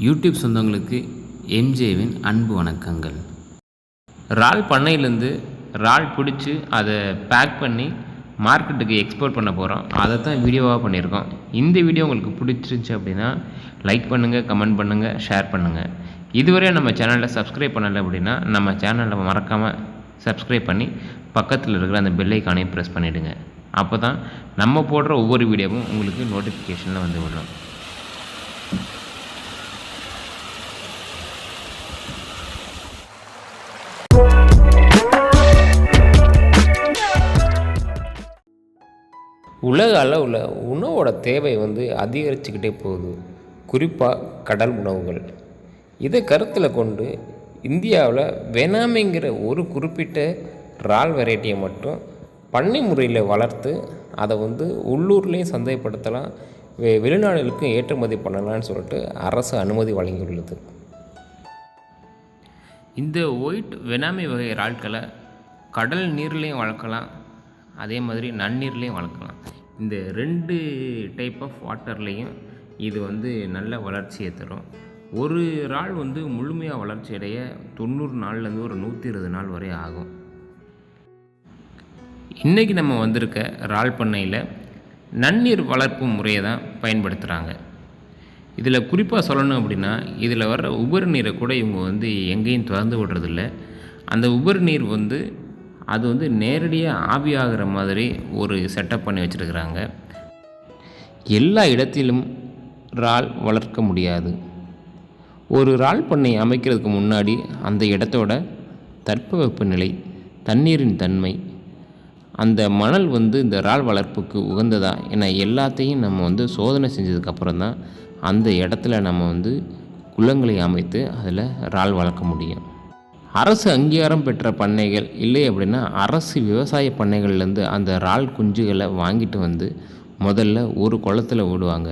YouTube சொந்தங்களுக்கு எம்ஜேவின் அன்பு வணக்கங்கள். இறால் பண்ணையிலேருந்து இறால் பிடிச்சி அதை பேக் பண்ணி மார்க்கெட்டுக்கு எக்ஸ்போர்ட் பண்ண போகிறோம் அதை தான் வீடியோவாக பண்ணியிருக்கோம். இந்த வீடியோ உங்களுக்கு பிடிச்சிருந்துச்சி அப்படின்னா லைக் பண்ணுங்கள் கமெண்ட் பண்ணுங்கள் ஷேர் பண்ணுங்கள் இதுவரை நம்ம சேனலில் சப்ஸ்கிரைப் பண்ணலை அப்படின்னா நம்ம சேனலில் மறக்காமல் சப்ஸ்கிரைப் பண்ணி பக்கத்தில் இருக்கிற அந்த பெல்லைக்கானையும் ப்ரெஸ் பண்ணிவிடுங்க அப்போ தான் நம்ம போடுற ஒவ்வொரு வீடியோவும் உங்களுக்கு நோட்டிஃபிகேஷனில் வந்து விடும் உலக அளவில் உணவோட தேவை வந்து அதிகரிச்சுக்கிட்டே போகுது. குறிப்பாக கடல் உணவுகள். இதை கருத்தில் கொண்டு இந்தியாவில் வெனாமிங்கிற ஒரு குறிப்பிட்ட இறால் வெரைட்டியை மட்டும் பண்ணை முறையில் வளர்த்து அதை வந்து உள்ளூர்லேயும் சந்தைப்படுத்தலாம். வெ வெளிநாடுகளுக்கும் ஏற்றுமதி பண்ணலாம்னு சொல்லிட்டு அரசு அனுமதி வழங்கியுள்ளது. இந்த ஒயிட் வெனாமி வகை இறால்களை கடல் நீர்லேயும் வளர்க்கலாம். அதே மாதிரி நன்னீர்லேயும் வளர்க்கலாம். இந்த ரெண்டு டைப் ஆஃப் வாட்டர்லேயும் இது வந்து நல்ல வளர்ச்சியை தரும். ஒரு இறால் வந்து முழுமையாக வளர்ச்சி அடைய தொண்ணூறு நாள்லேருந்து ஒரு நூற்றி இருபது நாள் வரை ஆகும். இன்றைக்கி நம்ம வந்திருக்க இறால் பண்ணையில் நன்னீர் வளர்ப்பு முறையை தான் பயன்படுத்துகிறாங்க இதில் குறிப்பாக சொல்லணும் அப்படின்னா இதில் வர்ற உபரி நீரை கூட இவங்க வந்து எங்கேயும் திறந்து விடுறதில்ல. அந்த உபரி நீர் வந்து அது வந்து நேரடியாக ஆவியாகிற மாதிரி ஒரு செட்டப் பண்ணி வச்சுருக்கிறாங்க. எல்லா இடத்திலும் இறால் வளர்க்க முடியாது. ஒரு இறால் பண்ணை அமைக்கிறதுக்கு முன்னாடி அந்த இடத்தோட தட்பவெப்பநிலை தண்ணீரின் தன்மை அந்த மணல் வந்து இந்த இறால் வளர்ப்புக்கு உகந்ததா என எல்லாத்தையும் நம்ம வந்து சோதனை செஞ்சதுக்கப்புறம் தான் அந்த இடத்துல நம்ம வந்து குளங்களை அமைத்து அதில் இறால் வளர்க்க முடியும். அரசு அங்கீகாரம் பெற்ற பண்ணைகள் இல்லை அப்படின்னா அரசு விவசாய பண்ணைகள்லேருந்து அந்த இறால் குஞ்சுகளை வாங்கிட்டு வந்து முதல்ல ஒரு குளத்துல விடுவாங்க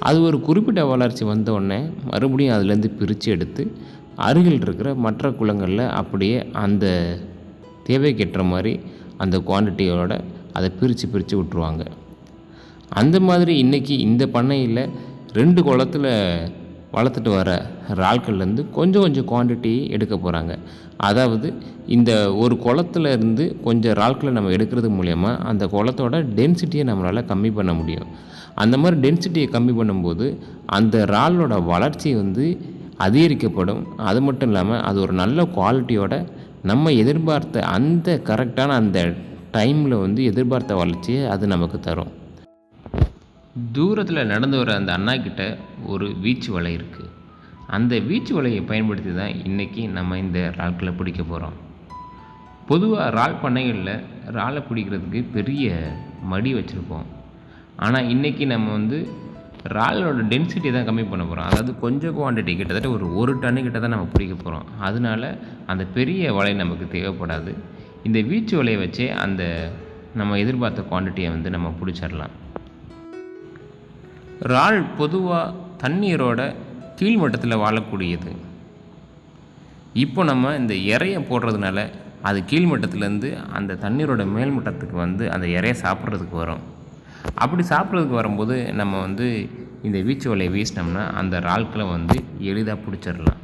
அது ஒரு குறிப்பிட்ட வளர்ச்சி வந்த உடனே மறுபடியும் அதுலேருந்து பிரித்து எடுத்து அருகில் இருக்கிற மற்ற குளங்களில் அப்படியே அந்த தேவைக்கேற்ற மாதிரி அந்த குவான்டிட்டியோட அதை பிரித்து பிரித்து விட்ருவாங்க அந்த மாதிரி இன்றைக்கி இந்த பண்ணையில் ரெண்டு குளத்தில் வளர்த்துட்டு வர இறால்கள்லேருந்து கொஞ்சம் கொஞ்சம் குவான்டிட்டி எடுக்க போகிறாங்க அதாவது இந்த ஒரு குளத்துல இருந்து கொஞ்சம் இறால்களை நம்ம எடுக்கிறது மூலயமா அந்த குளத்தோட டென்சிட்டியை நம்மளால் கம்மி பண்ண முடியும். அந்த மாதிரி டென்சிட்டியை கம்மி பண்ணும்போது அந்த இறாலோட வளர்ச்சி வந்து அதிகரிக்கப்படும். அது மட்டும் இல்லாமல் அது ஒரு நல்ல குவாலிட்டியோட நம்ம எதிர்பார்த்த அந்த கரெக்டான அந்த டைமில் வந்து எதிர்பார்த்த வளர்ச்சியை அது நமக்கு தரும். தூரத்தில் நடந்து வர அந்த அண்ணா கிட்ட ஒரு வீச்சு வலை இருக்குது அந்த வீச்சு வலையை பயன்படுத்தி தான் இன்றைக்கி நம்ம இந்த இறால்களை பிடிக்க போகிறோம் பொதுவாக இறால் பண்ணைகளில் இறாலை பிடிக்கிறதுக்கு பெரிய மடி வச்சுருப்போம். ஆனால் இன்றைக்கி நம்ம வந்து இறாலோட டென்சிட்டி தான் கம்மி பண்ண போகிறோம் அதாவது கொஞ்சம் குவான்டிட்டி கிட்டத்தட்ட ஒரு ஒரு டன்னு கிட்ட தான் நம்ம பிடிக்க போகிறோம் அதனால அந்த பெரிய வலை நமக்கு தேவைப்படாது. இந்த வீச்சு வலையை வச்சே அந்த நம்ம எதிர்பார்த்த குவான்டிட்டியை வந்து நம்ம பிடிச்சிடலாம். இறால் பொதுவாக தண்ணீரோட கீழ்மட்டத்தில் வாழக்கூடியது. இப்போ நம்ம இந்த இறையை போடுறதுனால அது கீழ்மட்டத்துலேருந்து அந்த தண்ணீரோட மேல்மட்டத்துக்கு வந்து அந்த இறையை சாப்பிட்றதுக்கு வரும். அப்படி சாப்பிட்றதுக்கு வரும்போது நம்ம வந்து இந்த வீச்சு வலையை வீசினோம்னா அந்த இறால்களை வந்து எளிதாக பிடிச்சிடலாம்.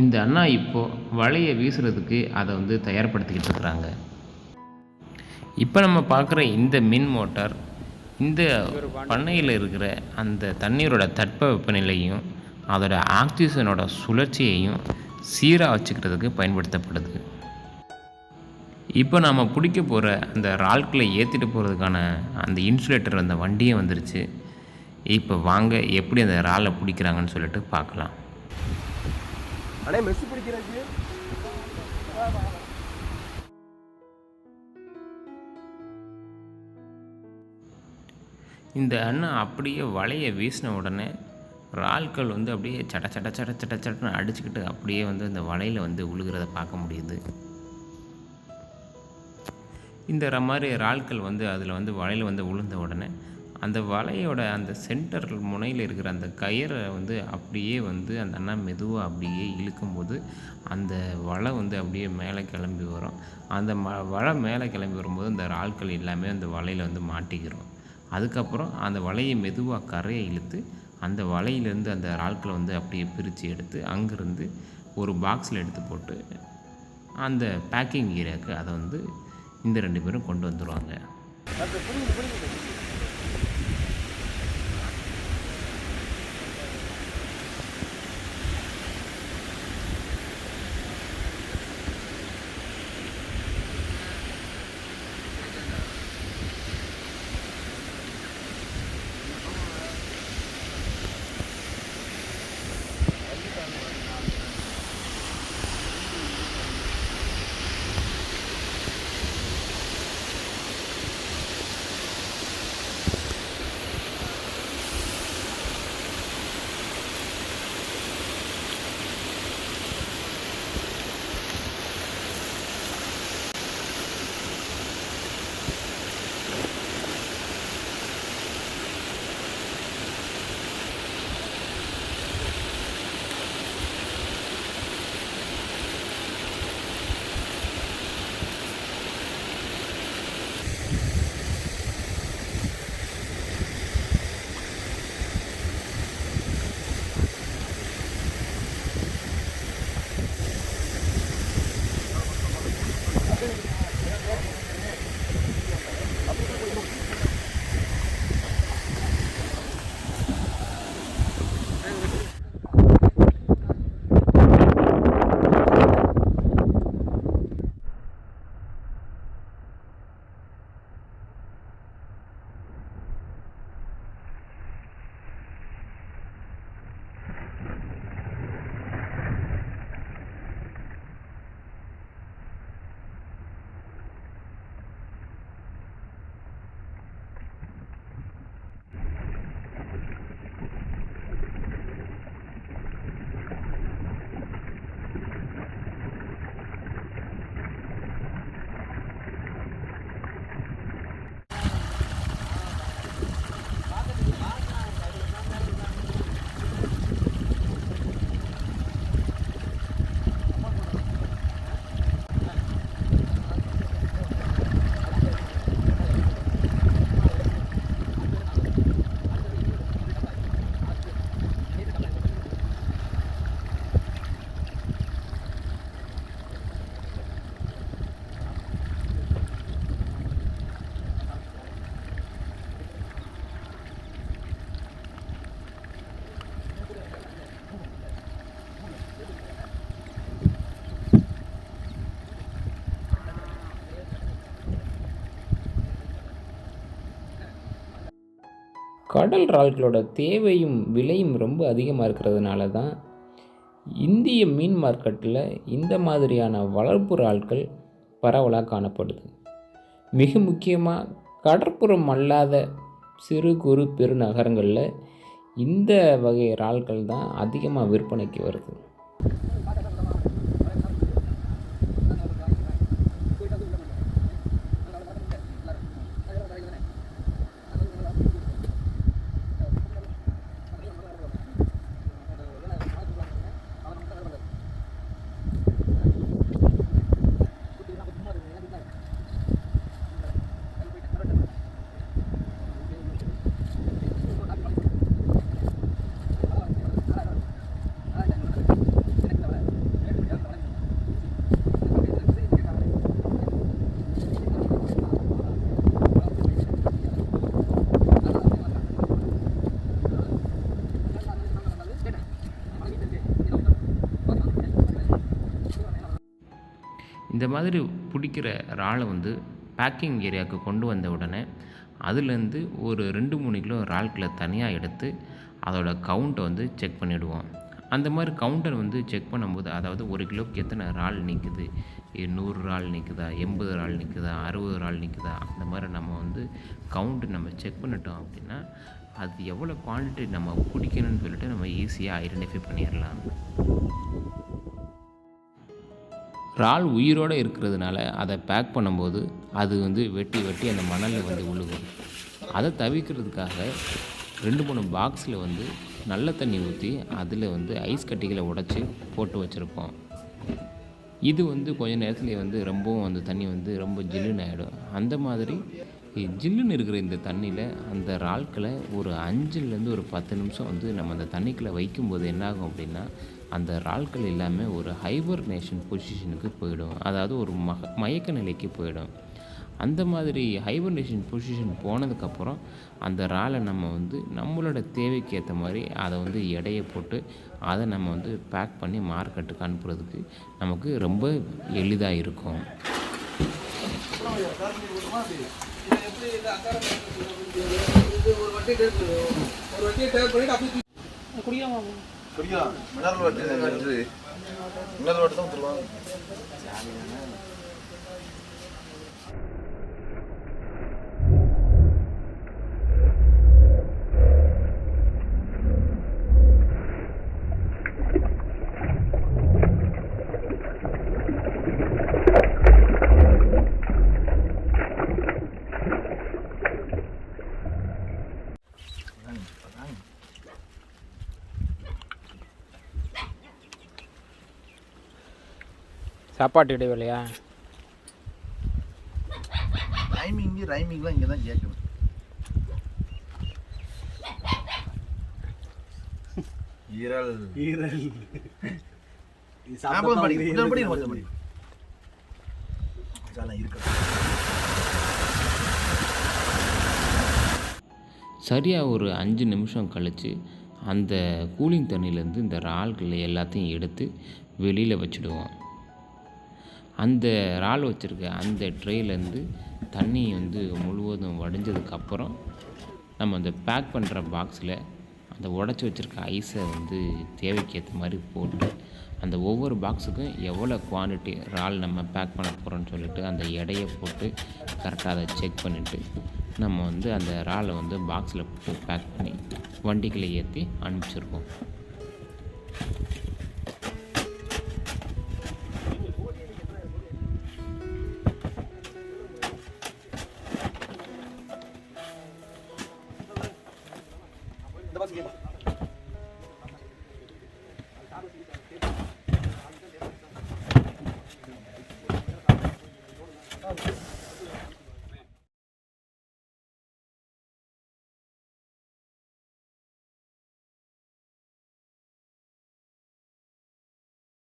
இந்த அண்ணா இப்போது வலையை வீசுறதுக்கு அதை வந்து தயார்படுத்திக்கிட்டு இருக்கிறாங்க. இப்போ நம்ம பார்க்குற இந்த மின் மோட்டார் இந்த பண்ணையில் இருக்கிற அந்த தண்ணீரோட தட்பவெப்பநிலையும் அதோட ஆக்சிஜனோட சுழற்சியையும் சீராக வச்சுக்கிறதுக்கு பயன்படுத்தப்படுது. இப்போ நாம் பிடிக்க போகிற அந்த இறால்களை ஏற்றிட்டு போகிறதுக்கான அந்த இன்சுலேட்டர் அந்த வண்டியே வந்துருச்சு. இப்போ வாங்க எப்படி அந்த இறாலை பிடிக்கிறாங்கன்னு சொல்லிட்டு பார்க்கலாம். அடே மெஸ் பிடிக்கிறதுக்கு இந்த அண்ணன் அப்படியே வலையை வீசின உடனே இறால்கள் வந்து அப்படியே சட சட சட சட சட்டன்னு அடிச்சுக்கிட்டு அப்படியே வந்து இந்த வலையில் வந்து உழுகிறத பார்க்க முடியுது. இந்த ர- மாதிரி இறால்கள் வந்து அதில் வந்து வலையில் வந்து உளுந்த உடனே அந்த வலையோட அந்த சென்டர் முனையில் இருக்கிற அந்த கயிறை வந்து அப்படியே வந்து அந்த அண்ணா மெதுவாக அப்படியே இழுக்கும்போது அந்த வலை வந்து அப்படியே மேலே கிளம்பி வரும். அந்த ம வலை மேலே கிளம்பி வரும்போது அந்த இறால்கள் எல்லாமே அந்த வலையில் வந்து மாட்டிக்கிறோம் அதுக்கப்புறம் அந்த வலையை மெதுவாக கரையை இழுத்து அந்த வலையிலேருந்து அந்த இறால்களை வந்து அப்படியே பிரித்து எடுத்து அங்கேருந்து ஒரு பாக்ஸில் எடுத்து போட்டு அந்த பேக்கிங் ஏரியாவுக்கு அதை வந்து இந்த ரெண்டு பேரும் கொண்டு வந்துடுவாங்க கடல் இறால்களோட தேவையும் விலையும் ரொம்ப அதிகமாக இருக்கிறதுனால தான் இந்திய மீன் மார்க்கெட்டில் இந்த மாதிரியான வளர்ப்பு இறால்கள் பரவலாக காணப்படுது. மிக முக்கியமாக கடற்புறம் அல்லாத சிறு குறு பெருநகரங்களில் இந்த வகை இறால்கள் தான் அதிகமாக விற்பனைக்கு வருது. இந்த மாதிரி பிடிக்கிற இறாலை வந்து பேக்கிங் ஏரியாவுக்கு கொண்டு வந்த உடனே அதுலேருந்து ஒரு ரெண்டு மூணு கிலோ இறால்களை தனியாக எடுத்து அதோட கவுண்ட்டை வந்து செக் பண்ணிவிடுவோம் அந்த மாதிரி கவுண்டர் வந்து செக் பண்ணும்போது அதாவது ஒரு கிலோக்கு எத்தனை இறால் நிற்குது நூறு இறால் நிற்குதா எண்பது இறால் நிற்குதா அறுபது இறால் நிற்குதா அந்த மாதிரி நம்ம வந்து கவுண்ட்டு நம்ம செக் பண்ணிட்டோம் அப்படின்னா அது எவ்வளோ குவான்டிட்டி நம்ம பிடிக்கணும்னு சொல்லிட்டு நம்ம ஈஸியாக ஐடென்டிஃபை பண்ணிடலாம். இறால் உயிரோடு இருக்கிறதுனால அதை பேக் பண்ணும்போது அது வந்து வெட்டி வெட்டி அந்த மணலில் வந்து விழுகும் அதை தவிர்க்கிறதுக்காக ரெண்டு மூணு பாக்ஸில் வந்து நல்ல தண்ணி ஊற்றி அதில் வந்து ஐஸ் கட்டிகளை உடைச்சி போட்டு வச்சுருப்போம். இது வந்து கொஞ்ச நேரத்தில் வந்து ரொம்பவும் அந்த தண்ணி வந்து ரொம்ப ஜில்லுன்னு ஆகிடும் அந்த மாதிரி ஜில்லுன்னு இருக்கிற இந்த தண்ணியில் அந்த இறால்களை ஒரு அஞ்சுலேருந்து ஒரு பத்து நிமிஷம் வந்து நம்ம அந்த தண்ணிக்குள்ளே வைக்கும்போது என்னாகும் அப்படின்னா அந்த இறால்கள் எல்லாமே ஒரு ஹைபர்னேஷன் பொசிஷனுக்கு போயிடும். அதாவது ஒரு மக மயக்க நிலைக்கு போயிடும். அந்த மாதிரி ஹைபர்னேஷன் பொசிஷன் போனதுக்கப்புறம் அந்த இறாலை நம்ம வந்து நம்மளோட தேவைக்கு ஏற்ற மாதிரி அதை வந்து எடையை போட்டு அதை நம்ம வந்து பேக் பண்ணி மார்க்கெட்டுக்கு அனுப்புறதுக்கு நமக்கு ரொம்ப எளிதாக இருக்கும். புரியும் மினரல் வாட்டர் மினரல் வாட்டர் தான் சொல்லுவாங்க சாப்பாட்டு இடைவேளையா ரைமிங் ரைமிங்லாம் இங்கே தான் கேட்கணும் ஈரல் ஈரல் ஆ, போதும் படி. கொஞ்சம் படி, கொஞ்சம் படி. அதெல்லாம் இருக்கட்டும். சரியாக ஒரு அஞ்சு நிமிஷம் கழித்து அந்த கூலிங் தண்ணியிலேருந்து இந்த இறால்களை எல்லாத்தையும் எடுத்து வெளியில் வச்சுடுவோம் அந்த இறால் வச்சுருக்க அந்த ட்ரேலேருந்து தண்ணி வந்து முழுவதும் வடிஞ்சதுக்கப்புறம் நம்ம அந்த பேக் பண்ணுற பாக்ஸில் அந்த உடச்சி வச்சுருக்க ஐஸை வந்து தேவைக்கு ஏற்ற மாதிரி போட்டு அந்த ஒவ்வொரு பாக்ஸுக்கும் எவ்வளோ குவான்டிட்டி இறால் நம்ம பேக் பண்ண போகிறோம்னு சொல்லிட்டு அந்த எடையை போட்டு கரெக்டாக அதை செக் பண்ணிவிட்டு நம்ம வந்து அந்த இறாலை வந்து பாக்ஸில் போட்டு பேக் பண்ணி வண்டிகளை ஏற்றி அனுப்பிச்சிருக்கோம். 預け